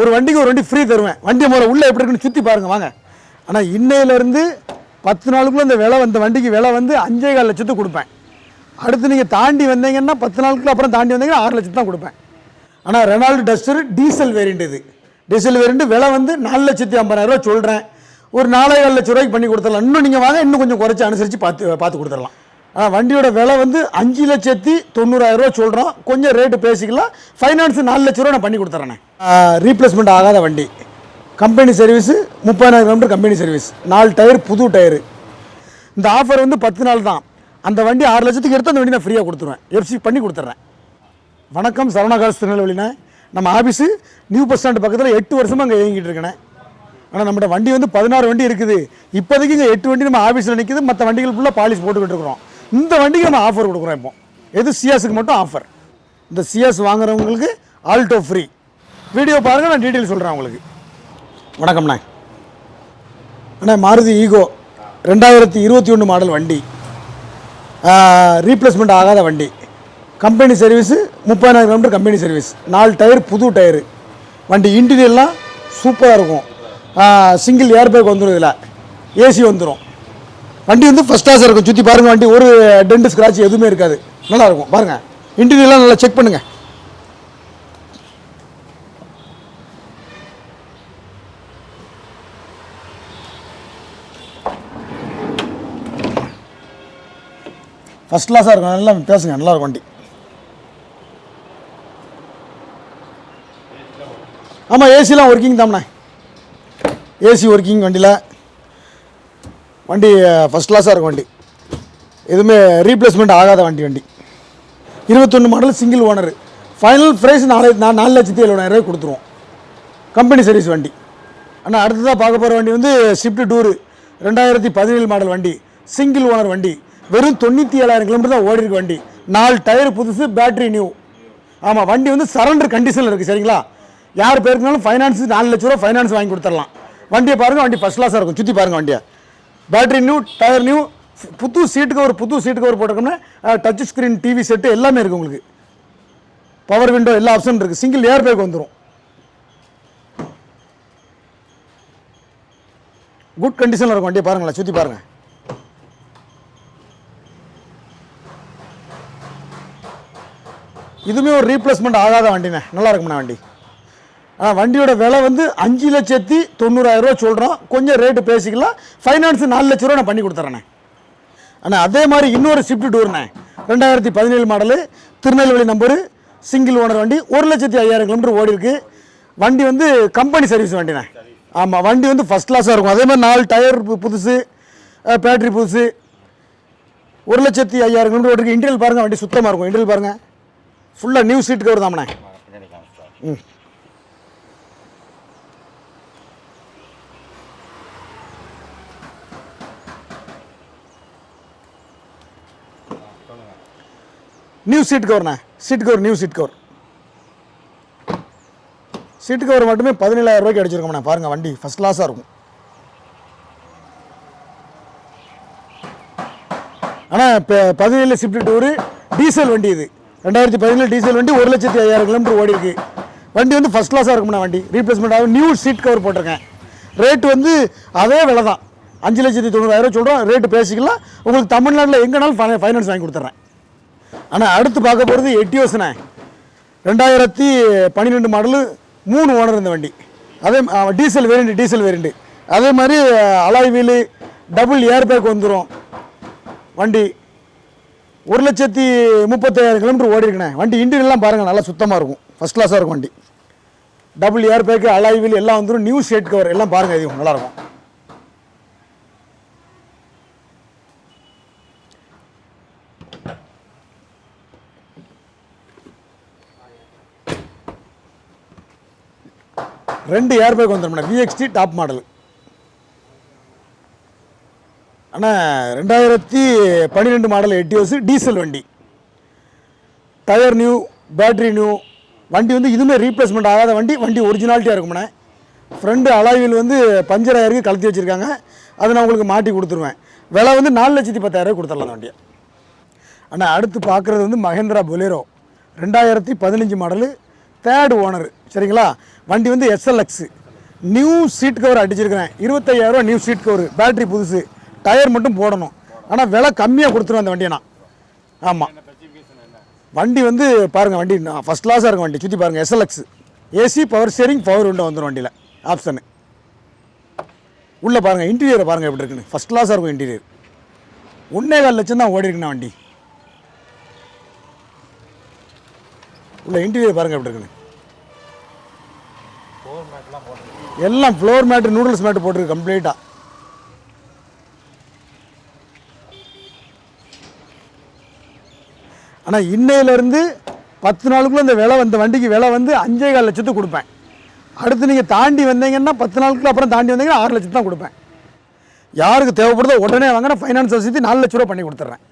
ஒரு வண்டிக்கு ஒரு வண்டி ஃப்ரீ தருவேன். வண்டி முறை உள்ளே எப்படி இருக்குன்னு சுற்றி பாருங்க வாங்க. ஆனால் இன்னையிலேருந்து பத்து நாளுக்குள்ளே இந்த விலை வந்த வண்டிக்கு விலை வந்து அஞ்சே கால் லட்சத்துக்கு கொடுப்பேன். அடுத்து நீங்கள் தாண்டி வந்தீங்கன்னா பத்து நாளுக்குள்ள அப்புறம் தாண்டி வந்தீங்கன்னா ஆறு லட்சத்து தான் கொடுப்பேன். ஆனால் ரெனால்டு டஸ்டர் டீசல் வேரியண்ட் இது. டீசல் வேரியண்ட் விலை வந்து நாலு லட்சத்தி ஐம்பதாயிரரூவா சொல்கிறேன் ஒரு நாலே ஏழு லட்ச ரூபாய்க்கு பண்ணி கொடுத்துடலாம். இன்னும் நீங்கள் வாங்க இன்னும் கொஞ்சம் குறைச்சி அனுசரித்து பார்த்து பார்த்து கொடுத்துடலாம். வண்டியோட விலை வந்து அஞ்சு லட்சத்தி தொண்ணூறாயிரரூவா சொல்கிறோம் கொஞ்சம் ரேட்டு பேசிக்கலாம். ஃபைனான்ஸ் நாலு லட்ச ரூபா நான் பண்ணி கொடுத்துறேண்ணே ரீப்ளேஸ்மெண்ட் ஆகாத வண்டி. கம்பெனி சர்வீஸு முப்பதாயிரம் கிலோமீட்டர் கம்பெனி சர்வீஸ் நாலு டயர் புது டயரு இந்த ஆஃபர் வந்து பத்து நாள் தான். அந்த வண்டி ஆறு லட்சத்துக்கு எடுத்து அந்த வண்டி நான் ஃப்ரீயாக கொடுத்துருவேன். எஃப்சி பண்ணி கொடுத்துட்றேன் வணக்கம் சரவணகாஸ் திருநெல்வேலிண்ணே நம்ம ஆஃபீஸு நியூ பஸ் ஸ்டாண்டு பக்கத்தில் எட்டு வருஷமாக அங்கே இயங்கிட்டு இருக்கேன். ஆனால் நம்மகிட்ட வண்டி வந்து பதினாறு வண்டி இருக்குது. இப்போதைக்கு இங்கே எட்டு வண்டி நம்ம ஆஃபீஸில் நிற்கிது மற்ற வண்டிகள் ஃபுல்லாக பாலிஷ் போட்டுக்கிட்டு இருக்கிறோம். இந்த வண்டிக்கு நம்ம ஆஃபர் கொடுக்குறோம் இப்போ. எது சிஎஸ்க்கு மட்டும் ஆஃபர் இந்த சிஎஸ் வாங்குறவங்களுக்கு ஆல்டோ ஃப்ரீ வீடியோ பாருங்கள் நான் டீட்டெயில் சொல்கிறேன் உங்களுக்கு. வணக்கம்ண்ணே அண்ணா. மாருதி ஈகோ ரெண்டாயிரத்தி இருபத்தி ஒன்று மாடல் வண்டி. ரீப்ளேஸ்மெண்ட் ஆகாத வண்டி. கம்பெனி சர்வீஸு முப்பதாயிரம் கிலோமீட்டர் கம்பெனி சர்வீஸ் நாலு டயர் புது டயரு வண்டி இன்டீரியர்லாம் சூப்பராக இருக்கும். சிங்கிள் ஏர் பேக் வந்துடும் இதில். ஏசி வந்துடும் வண்டி வந்து ஃபஸ்ட் கிளாஸாக இருக்கும். சுற்றி பாருங்கள் வண்டி ஒரு டென்ட் ஸ்க்ராட்ச் எதுவுமே இருக்காது. நல்லா இருக்கும் பாருங்கள் இன்டீரியர்லாம் நல்லா செக் பண்ணுங்கள் ஃபஸ்ட் கிளாஸாக இருக்கும். நல்லா பேசுங்க. நல்லா இருக்கும் வண்டி. ஆமாம் ஏசிலாம் ஒர்க்கிங் தாம்ண்ணே. ஏசி ஒர்க்கிங் வண்டியில். வண்டி ஃபஸ்ட் கிளாஸாக இருக்கும் வண்டி. எதுவுமே ரீப்ளேஸ்மெண்ட் ஆகாத வண்டி வண்டி. இருபத்தொன்று model single owner final price நாலு நான் நாலு லட்சத்தி எழுபதாயிரரூவா ரூபாய் கொடுத்துருவோம். கம்பெனி சர்வீஸ் வண்டி. ஆனால் அடுத்ததாக பார்க்க போகிற வண்டி வந்து ஷிஃப்ட் டூரு ரெண்டாயிரத்தி பதினேழு மாடல் வண்டி. சிங்கிள் ஓனர் வண்டி. வெறும் தொண்ணூற்றி ஏழாயிரம் கிலோமீட்டர் தான் ஓடி இருக்கு வண்டி. நாலு டயர் புதுசு பேட்டரி நியூ ஆமாம் வண்டி வந்து சரண்டர் கண்டிஷனில் இருக்குது சரிங்களா? யார் பேருக்குனாலும் ஃபைனான்ஸ் நாலு லட்ச ரூபா ஃபைனான்ஸ் வாங்கி கொடுத்துடலாம். வண்டியை பாருங்கள் வண்டி ஃபஸ்ட் கிளாஸாக இருக்கும். சுற்றி பாருங்கள் வண்டியை. பேட்டரி நியூ டயர் நியூ புது சீட்டு கவர் புது சீட்டு கவர் போட்டிருக்கோம்னா டச் ஸ்க்ரீன் டிவி செட்டு எல்லாமே இருக்குது உங்களுக்கு. பவர் விண்டோ எல்லா ஆப்ஷன் இருக்குது சிங்கிள் ஏர் பேக் வந்துடும் குட் கண்டிஷனில் இருக்கும் வண்டியை பாருங்களேன். சுற்றி பாருங்கள் இதுவுமே ஒரு ரீப்ளேஸ்மெண்ட் ஆகாத வண்டிண்ணே. நல்லா இருக்கும்ண்ணே வண்டி. வண்டியோட விலை வந்து அஞ்சு லட்சத்தி தொண்ணூறாயிரம் ரூபா சொல்கிறோம் கொஞ்சம் ரேட்டு பேசிக்கலாம். ஃபைனான்ஸ் நாலு லட்ச ரூபா நான் பண்ணி கொடுத்துறேண்ணே அண்ணா அதே மாதிரி இன்னொரு ஷிஃப்ட் டூர்ண்ணே ரெண்டாயிரத்தி பதினேழு model Tirunelveli number single owner வண்டி ஒரு லட்சத்தி ஐயாயிரம் கிலோமீட்டர் ஓடி இருக்கு. வண்டி வந்து கம்பெனி சர்வீஸ் வண்டிண்ணே. ஆமாம் வண்டி வந்து ஃபஸ்ட் கிளாஸாக இருக்கும். அதே மாதிரி நாலு டயர் புதுசு பேட்டரி புதுசு. ஒரு லட்சத்தி ஐயாயிரம் கிலோமீட்டர் ஓடிருக்கு இன்டீரியல் பாருங்கள் வண்டி சுத்தமாக இருக்கும். இன்டீரியல் பாருங்கள் ஃபுல்லாக நியூ சீட் கவர் தாமண்ணே ம். New seat கவர்ண்ணே seat cover new seat cover seat cover மட்டுமே பதினேழாயிரம் ரூபாய்க்கு அடிச்சிருக்கோம்ண்ணே. பாருங்கள் வண்டி ஃபஸ்ட் கிளாஸாக இருக்கும். ஆனால் இப்போ பதினேழு ஷிஃப்ட் டூரு டீசல் வண்டி இது. ரெண்டாயிரத்தி பதினேழு டீசல் வண்டி ஒரு லட்சத்தி ஐயாயிரம் கிலோமீட்டர் ஓடி இருக்கு. வண்டி வந்து ஃபஸ்ட் கிளாஸாக இருக்கும்ண்ணா வண்டி. ரீப்ளேஸ்மெண்ட் ஆகும். நியூ சீட் கவர் போட்டிருக்கேன். ரேட்டு வந்து அதே விலை தான் அஞ்சு லட்சத்தி தொண்ணூறாயிரம் சொல்கிறோம் ரேட்டு பேசிக்கலாம். உங்களுக்கு தமிழ்நாட்டில் எங்கேனாலும் ஃபை ஃபைனான்ஸ் வாங்கி கொடுத்துட்றேன் ஆனால் அடுத்து பார்க்க போகிறது எட்டியோஸ்ண்ணே ரெண்டாயிரத்தி பன்னிரெண்டு மாடலு மூணு ஓனர் இந்த வண்டி. அதே டீசல் வேரியண்ட் டீசல் வேரியண்ட்டு அதே மாதிரி alloy wheel double air bag வந்துடும் வண்டி ஒரு லட்சத்தி முப்பத்தாயிரம் கிலோமீட்டர் ஓடி இருக்குண்ணே. வண்டி இன்டீரியர்லாம் பாருங்கள் நல்லா சுத்தமாக இருக்கும். ஃபஸ்ட் கிளாஸாக இருக்கும் வண்டி. Double air bag alloy wheel எல்லாம் வந்துடும் நியூ ஷேட் கவர் எல்லாம் பாருங்கள் இது நல்லாயிருக்கும் ரெண்டு ஏர் பேக் வந்துடும் விஎக்ஸ்டி டாப் மாடல் ஆனால் ரெண்டாயிரத்தி பன்னிரெண்டு மாடல் எட்டியோஸு டீசல் வண்டி. டயர் நியூ பேட்டரி நியூ வண்டி வந்து இதுவுமே ரீப்ளேஸ்மெண்ட் ஆகாத வண்டி. வண்டி ஒரிஜினாலிட்டியாக இருக்கும்ண்ணே ஃப்ரெண்டு அலாயில் வந்து பஞ்சர் ஆயிருக்கு கலத்தி வச்சுருக்காங்க. அதை நான் உங்களுக்கு மாட்டி கொடுத்துருவேன். விலை வந்து நாலு லட்சத்தி பத்தாயிரரூவா கொடுத்துடலாம் அந்த வண்டியை. ஆனால் அடுத்து பார்க்குறது வந்து மகேந்திரா பொலேரோ ரெண்டாயிரத்தி பதினஞ்சு மாடலு தேர்டு ஓனர் சரிங்களா? வண்டி வந்து எஸ்எல்எக்ஸு நியூ சீட் கவர் அடிச்சிருக்கிறேன். இருபத்தையாயிரரூவா நியூ சீட் கவர் பேட்ரி புதுசு. டயர் மட்டும் போடணும். ஆனால் விலை கம்மியாக கொடுத்துருவேன் அந்த வண்டியை நான். ஆமாம் வண்டி வந்து பாருங்கள் வண்டி ஃபஸ்ட் கிளாஸாக இருக்கும் வண்டி. சுற்றி பாருங்கள் SLX AC power steering power window வந்துடும் வண்டியில். ஆப்ஷனு உள்ளே பாருங்கள் இன்டீரியரை பாருங்கள் எப்படி இருக்குன்னு. ஃபஸ்ட் கிளாஸாக இருக்கும் இன்டீரியர் ஒன்றே கால் லட்சம் தான் ஓடி இருக்குண்ணா வண்டி. உள்ள இன்டீரியர் பாருங்கள் எப்படி இருக்குன்னு. எல்லாம் ஃப்ளோர் மேட்டு நூடுல்ஸ் மேட்டு போட்டிருக்கு கம்ப்ளீட்டாக ஆனால் இன்னையிலேருந்து பத்து நாளுக்குள்ள இந்த விலை இந்த வண்டிக்கு விலை வந்து அஞ்சே கால் லட்சத்துக்கு கொடுப்பேன். அடுத்து நீங்கள் தாண்டி வந்தீங்கன்னா பத்து நாளுக்குள்ள அப்புறம் தாண்டி வந்தீங்கன்னா ஆறு லட்சத்து தான் கொடுப்பேன். யாருக்கு தேவைப்படுதோ உடனே வாங்கினா ஃபைனான்ஸ் வசதி நாலு லட்ச ரூபா பண்ணி கொடுத்துட்றேன்.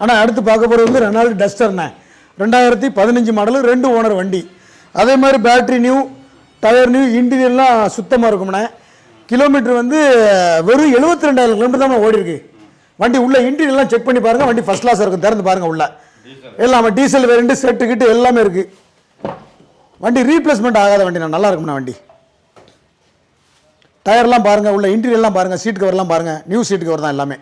ஆனால் அடுத்து பார்க்க போகிறது வந்து ரெனால்டு டஸ்டர்ண்ணே ரெண்டாயிரத்தி பதினஞ்சு மாடலு ரெண்டு ஓனர் வண்டி. அதே மாதிரி பேட்ரி நியூ டயர் நியூ இன்டீரியர்லாம் சுத்தமாக இருக்கும்ண்ணே. கிலோமீட்டர் வந்து வெறும் எழுபத்தி ரெண்டாயிரம் கிலோமீட்டர் தான் ஓடி இருக்கு வண்டி உள்ள இன்டீரியர்லாம் செக் பண்ணி பாருங்கள் வண்டி ஃபஸ்ட் கிளாஸாக இருக்கும் திறந்து பாருங்கள் உள்ள. எல்லாமே டீசல் வேரியண்ட் செட்டு கிட்டு எல்லாமே இருக்குது வண்டி ரீப்ளேஸ்மெண்ட் ஆகாத வண்டி நான் நல்லா இருக்கும்ண்ணா வண்டி. டயர்லாம் பாருங்கள் உள்ள இன்டீரியர்லாம் பாருங்கள் சீட் கவர்லாம் பாருங்கள் நியூ சீட் கவர் தான் எல்லாமே.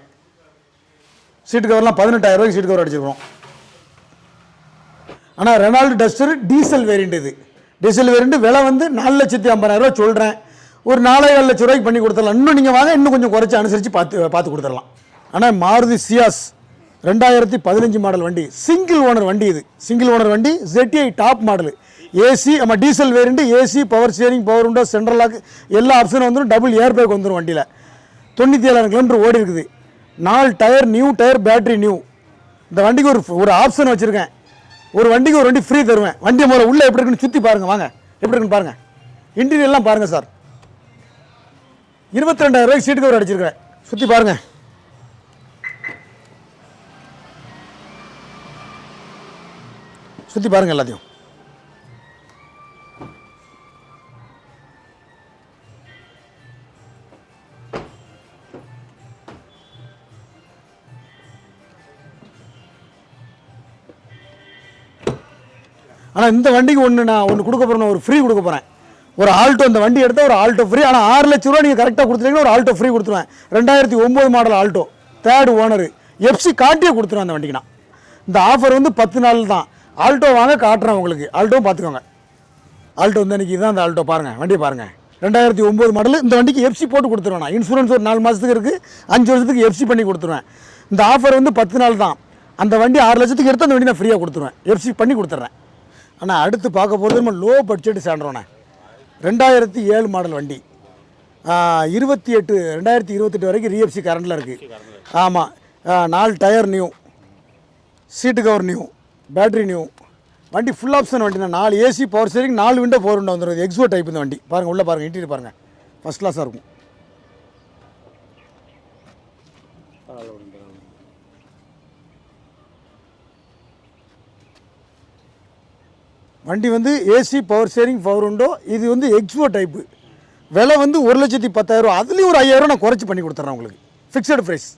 சீட் கவர்லாம் பதினெட்டாயிரம் ரூபாய்க்கு சீட் கவர் அடிச்சிருக்கிறோம். ஆனால் ரெனால்டு டஸ்டர் டீசல் வேரியண்ட் இது. டீசல் வேரியண்ட் விலை வந்து நாலு லட்சத்தி ஐம்பதாயிரம் ரூபா சொல்கிறேன் ஒரு நாலாயிரம் லட்ச ரூபாய்க்கு பண்ணி கொடுத்துடலாம். இன்னும் நீங்கள் வாங்க இன்னும் கொஞ்சம் குறைச்சி அனுசரித்து பார்த்து பார்த்து கொடுத்துடலாம். ஆனால் மாருதி சியாஸ் ரெண்டாயிரத்தி பதினஞ்சு மாடல் வண்டி. சிங்கிள் ஓனர் வண்டி இது. சிங்கிள் ஓனர் வண்டி ZTI டாப் மாடல் ஏசி நம்ம diesel variant AC power steering power window central lock எல்லா ஆப்ஷனும் வந்துடும் டபுள் ஏர் பேக் வந்துடும் வண்டியில். தொண்ணூற்றி ஏழாயிரம் கிலோமீட்டர் ஓடி இருக்குது. நாலு tyre new tyre battery new இந்த வண்டிக்கு ஒரு ஒரு ஆப்ஷன் வச்சுருக்கேன். ஒரு வண்டிக்கு ஒரு வண்டி ஃப்ரீ தருவேன். வண்டி முதல்ல உள்ளே எப்படி இருக்குன்னு சுற்றி பாருங்கள் வாங்க. எப்படி இருக்குன்னு பாருங்கள் இன்டீரியர்லாம் பாருங்கள் சார் இருபத்தி ரெண்டாயிரம் ரூபாய்க்கு சீட்டு கவர் அடிச்சிருக்கிறேன். சுற்றி பாருங்கள் சுற்றி பாருங்கள் எல்லாத்தையும். ஆனால் இந்த வண்டிக்கு ஒன்று நான் ஒன்று கொடுக்க போகிறேன் ஒரு ஃப்ரீ கொடுக்க போகிறேன் ஒரு ஆல்டோ இந்த வண்டி எடுத்தால் ஒரு ஆல்ட்டோ ஃப்ரீ ஆனால் ஆறு லட்ச ரூபா நீங்கள் கரெக்டாக கொடுத்துட்டீங்கன்னா ஒரு ஆல்ட்டோ ஃப்ரீ கொடுத்துருவேன். ரெண்டாயிரத்தி ஒம்பது model Alto third owner FC காட்டியே கொடுத்துருவேன் அந்த வண்டிக்கு நான். இந்த ஆஃபர் வந்து பத்து நாள் தான். ஆல்ட்டோ வாங்க காட்டுறேன் உங்களுக்கு. ஆல்ட்டோவும் பார்த்துக்கோங்க ஆல்ட்டோ வந்து அன்றைக்கி இதுதான் அந்த ஆல்ட்டோ பாருங்கள் வண்டியை பாருங்கள் ரெண்டாயிரத்தி ஒம்பது மாடல் இந்த வண்டிக்கு எஃப்சி போட்டு கொடுத்துருவேன் நான். இன்சூரன்ஸ் ஒரு நாலு மாதத்துக்கு இருக்குது அஞ்சு வருஷத்துக்கு எஃப்சி பண்ணி கொடுத்துருவேன். இந்த ஆஃபர் வந்து பத்து நாள் தான். அந்த வண்டி ஆறு லட்சத்துக்கு எடுத்து அந்த வண்டி நான் ஃப்ரீயாக கொடுத்துருவேன். எஃப்சி பண்ணி கொடுத்துட்றேன். ஆனால் அடுத்து பார்க்க போகிறது நம்ம லோ பட்ஜெட் சான்றோண்ணே ரெண்டாயிரத்தி ஏழு மாடல் வண்டி. இருபத்தி எட்டு ரெண்டாயிரத்தி இருபத்தெட்டு வரைக்கும் ரிஎஃப்சி கரண்டில் இருக்குது ஆமாம் நாலு tyre new seat cover new battery new வண்டி ஃபுல் ஆப்ஷன் வண்டி தான். நாலு ஏசி பவர் ஸ்டேரிங் நாலு விண்டோ ஃபோர் விண்டோ வந்துடும் எக்ஸோ டைப் இந்த வண்டி. பாருங்கள் உள்ளே பாருங்கள் இன்டீரியர் பாருங்கள் ஃபஸ்ட் கிளாஸாக இருக்கும். வண்டி வந்து ஏசி பவர் ஸ்டேரிங் பவர் உண்டோ இது வந்து எக்ஸ்போ டைப்பு விலை வந்து ஒரு லட்சத்தி பத்தாயிரம் அதுலேயும் ஒரு ஐயாயிரம் நான் குறைச்சி பண்ணி கொடுத்துட்றேன் உங்களுக்கு. Fixed price